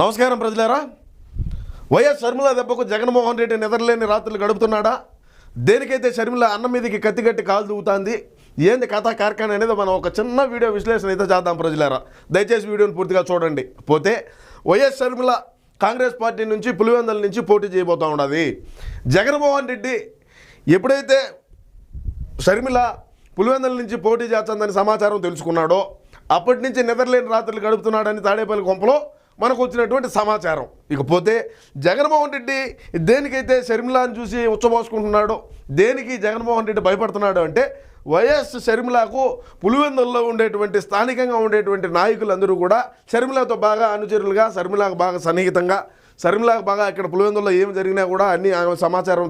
నమస్కారం ప్రజలారా. వైఎస్ షర్మిల దెబ్బకు జగన్మోహన్ రెడ్డి నిద్రలేని రాత్రులు గడుపుతున్నాడా? దేనికైతే షర్మిల అన్నం మీదకి కత్తి కట్టి కాలు దూగుతుంది ఏంది కథా కార్ఖాన అనేది మనం ఒక చిన్న వీడియో విశ్లేషణ అయితే చేద్దాం ప్రజలారా. దయచేసి వీడియోని పూర్తిగా చూడండి. పోతే వైఎస్ షర్మిల కాంగ్రెస్ పార్టీ నుంచి పులివెందల నుంచి పోటీ చేయబోతూ ఉన్నది. జగన్మోహన్ రెడ్డి ఎప్పుడైతే షర్మిల పులివెందుల నుంచి పోటీ చేస్తుందని సమాచారం తెలుసుకున్నాడో అప్పటి నుంచి నిద్రలేని రాత్రులు గడుపుతున్నాడని తాడేపల్లి కొంపలో మనకు వచ్చినటువంటి సమాచారం. ఇకపోతే జగన్మోహన్ రెడ్డి దేనికైతే షర్మిలాని చూసి ఉచ్చబోసుకుంటున్నాడో దేనికి జగన్మోహన్ రెడ్డి భయపడుతున్నాడు అంటే వైఎస్ షర్మిలకు పులివెందుల్లో ఉండేటువంటి స్థానికంగా ఉండేటువంటి నాయకులందరూ కూడా షర్మిలతో బాగా అనుచరులుగా షర్మిలకు బాగా సన్నిహితంగా షర్మిలకు బాగా ఇక్కడ పులివెందుల్లో ఏమి జరిగినా కూడా అన్ని ఆమె సమాచారం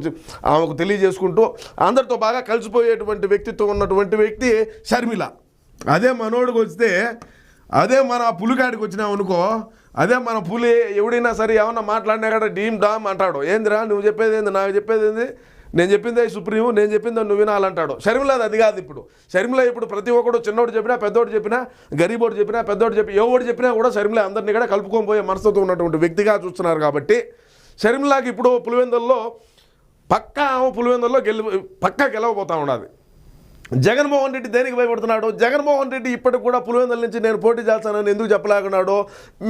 ఆమెకు తెలియజేసుకుంటూ అందరితో బాగా కలిసిపోయేటువంటి వ్యక్తిత్వం ఉన్నటువంటి వ్యక్తి షర్మిల. అదే మనోడికి వస్తే అదే మన పులికాడికి వచ్చినామనుకో అదే మన పులి ఎవడైనా సరే ఏమన్నా మాట్లాడినా కదా డీమ్ డామ్ అంటాడు. ఏందిరా నువ్వు చెప్పేది ఏంది నాకు చెప్పేది ఏంది? నేను చెప్పిందే సుప్రీం నేను చెప్పిందే నువ్వు వినాలంటాడు. షర్మిలది అది కాదు ఇప్పుడు. షర్మిల ఇప్పుడు ప్రతి ఒక్కడు చిన్నోడు చెప్పినా పెద్దోడు చెప్పినా గరీబోడు చెప్పినా పెద్దోడు చెప్పి ఎవడు చెప్పినా కూడా షర్మిల అందరినీ కూడా కలుపుకొని పోయే మనసుతో ఉన్నటువంటి వ్యక్తిగా చూస్తున్నారు కాబట్టి షర్మిలాకి ఇప్పుడు పులివెందుల్లో పక్కా పులివెందుల్లో గెలి పక్కా గెలవబోతూ ఉన్నది జగన్మోహన్ రెడ్డి దేనికి భయపడుతున్నాడు? జగన్మోహన్ రెడ్డి ఇప్పటికి కూడా పులివెందుల నుంచి నేను పోటీ చేస్తానని ఎందుకు చెప్పలేకున్నాడు?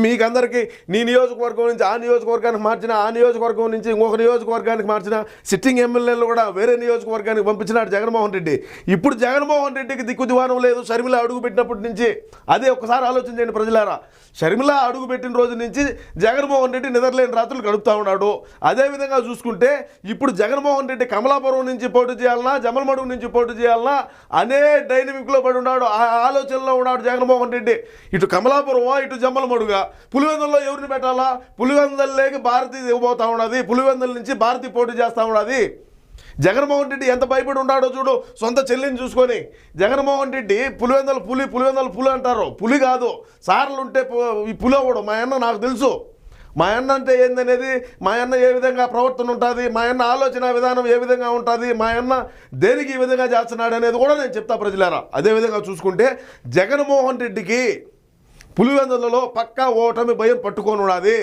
మీకందరికీ నీ నియోజకవర్గం నుంచి ఆ నియోజకవర్గానికి మార్చిన ఆ నియోజకవర్గం నుంచి ఇంకొక నియోజకవర్గానికి మార్చిన సిట్టింగ్ ఎమ్మెల్యేలు కూడా వేరే నియోజకవర్గానికి పంపించినాడు జగన్మోహన్ రెడ్డి. ఇప్పుడు జగన్మోహన్ రెడ్డికి దిక్కు దివానం లేదు. షర్మిల అడుగు పెట్టినప్పటి నుంచి అదే ఒకసారి ఆలోచించండి ప్రజలారా. షర్మిల అడుగు పెట్టిన రోజు నుంచి జగన్మోహన్ రెడ్డి నిద్రలేని రాత్రులు గడుపుతా ఉన్నాడు. అదేవిధంగా చూసుకుంటే ఇప్పుడు జగన్మోహన్ రెడ్డి కమలాపురం నుంచి పోటీ చేయాలన్నా జమలమడుగు నుంచి పోటీ చేయాలన్నా అనే డైనమిక్లో పడి ఉన్నాడు. ఆ ఆలోచనలో ఉన్నాడు జగన్మోహన్ రెడ్డి. ఇటు కమలాపురమా ఇటు జమ్మలమడుగా. పులివెందుల్లో ఎవరిని పెట్టాలా? పులివెందుల్లోకి భారతి దిగబోతా ఉన్నది. పులివెందుల నుంచి భారతి పోటీ చేస్తా ఉన్నది. జగన్మోహన్ రెడ్డి ఎంత భయపడి ఉన్నాడో చూడు సొంత చెల్లిని చూసుకొని. జగన్మోహన్ రెడ్డి పులివెందల పులి పులివెందల పులి అంటారు. పులి కాదు. సార్లు ఉంటే ఈ పులి అవ్వడు. మా అన్న నాకు తెలుసు. మా అన్న అంటే ఏందనేది? మా అన్న ఏ విధంగా ప్రవర్తన ఉంటుంది? మా అన్న ఆలోచన విధానం ఏ విధంగా ఉంటుంది? మా అన్న దేనికి ఈ విధంగా చేస్తున్నాడు అనేది కూడా నేను చెప్తా ప్రజలారా. అదేవిధంగా చూసుకుంటే జగన్మోహన్ రెడ్డికి పులివెందులలో పక్కా ఓటమి భయం పట్టుకొని ఉన్నది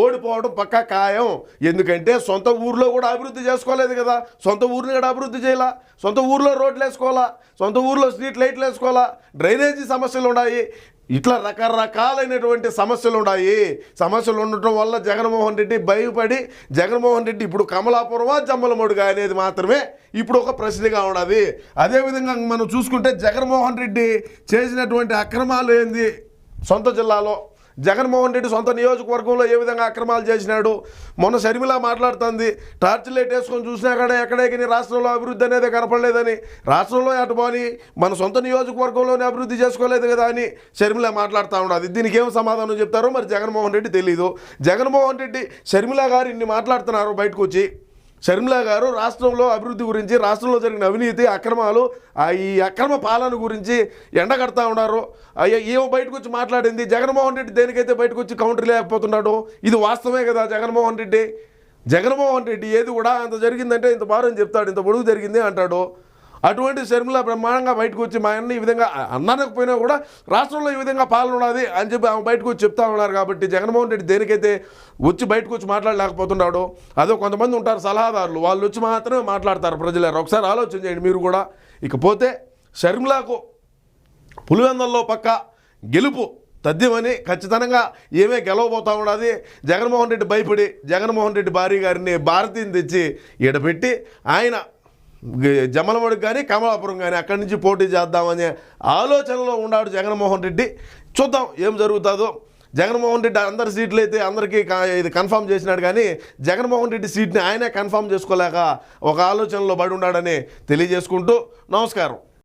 ఓడిపోవడం పక్కా ఖాయం. ఎందుకంటే సొంత ఊర్లో కూడా అభివృద్ధి చేసుకోలేదు కదా. సొంత ఊరిని కూడా అభివృద్ధి చేయాలా? సొంత ఊర్లో రోడ్లు వేసుకోవాలా సొంత ఊర్లో స్ట్రీట్ లైట్లు వేసుకోవాలా డ్రైనేజీ సమస్యలు ఉన్నాయి ఇట్లా రకరకాలైనటువంటి సమస్యలు ఉన్నాయి సమస్యలు ఉండటం వల్ల జగన్మోహన్ రెడ్డి భయపడి జగన్మోహన్ రెడ్డి ఇప్పుడు కమలాపురమా జమ్మలమడుగా అనేది మాత్రమే ఇప్పుడు ఒక ప్రశ్నగా ఉన్నది. అదేవిధంగా మనం చూసుకుంటే జగన్మోహన్ రెడ్డి చేసినటువంటి అక్రమాలు ఏంది? సొంత జిల్లాలో జగన్మోహన్ రెడ్డి సొంత నియోజకవర్గంలో ఏ విధంగా అక్రమాలు చేసినాడు? మొన్న షర్మిల మాట్లాడుతుంది టార్చ్ లైట్ వేసుకొని చూసినా కూడా ఎక్కడేకి రాష్ట్రంలో అభివృద్ధి అనేది కనపడలేదని. రాష్ట్రంలో అటు పోని మన సొంత నియోజకవర్గంలోనే అభివృద్ధి చేసుకోలేదు కదా అని షర్మిల మాట్లాడుతూ ఉండదు దీనికి ఏం సమాధానం చెప్తారో మరి జగన్మోహన్ రెడ్డి తెలీదు. జగన్మోహన్ రెడ్డి షర్మిల గారు ఇన్ని మాట్లాడుతున్నారు బయటకు వచ్చి. షర్మిలా గారు రాష్ట్రంలో అభివృద్ధి గురించి రాష్ట్రంలో జరిగిన అవినీతి అక్రమాలు ఆ ఈ అక్రమ పాలన గురించి ఎండగడతా ఉన్నారు. అయ్యా ఏమో బయటకు వచ్చి మాట్లాడింది జగన్మోహన్ రెడ్డి దేనికైతే బయటకు వచ్చి కౌంటర్ లేకపోతున్నాడు ఇది వాస్తవమే కదా జగన్మోహన్ రెడ్డి? జగన్మోహన్ రెడ్డి ఏది కూడా అంత జరిగిందంటే ఇంత భారం చెప్తాడు ఇంత పొడుగు జరిగింది అంటాడు? అటువంటి షర్మిల బ్రహ్మాండంగా బయటకు వచ్చి మా అన్న ఈ విధంగా అన్నకపోయినా కూడా రాష్ట్రంలో ఈ విధంగా పాలన ఉన్నది అని చెప్పి ఆమె బయటకు వచ్చి చెప్తా ఉన్నారు కాబట్టి జగన్మోహన్ రెడ్డి దేనికైతే వచ్చి బయటకు వచ్చి మాట్లాడలేకపోతున్నాడో అదో కొంతమంది ఉంటారు సలహాదారులు వాళ్ళు వచ్చి మాత్రమే మాట్లాడతారు ప్రజలారు ఒకసారి ఆలోచన చేయండి మీరు కూడా. ఇకపోతే షర్మిలకు పులివెందల్లో పక్క గెలుపు తథ్యమని ఖచ్చితంగా ఏమే గెలవబోతా ఉన్నది. జగన్మోహన్ రెడ్డి భయపడి జగన్మోహన్ రెడ్డి భార్య గారిని భారతీని తెచ్చి ఈడపెట్టి ఆయన జమలమడికి కానీ కమలాపురం కానీ అక్కడి నుంచి పోటీ చేద్దామనే ఆలోచనలో ఉన్నాడు జగన్మోహన్ రెడ్డి. చూద్దాం ఏం జరుగుతుందో. జగన్మోహన్ రెడ్డి అందరి సీట్లు అయితే అందరికీ ఇది కన్ఫామ్ చేసినాడు కానీ జగన్మోహన్ రెడ్డి సీట్ని ఆయనే కన్ఫామ్ చేసుకోలేక ఒక ఆలోచనలో పడి ఉన్నాడని తెలియజేసుకుంటూ నమస్కారం.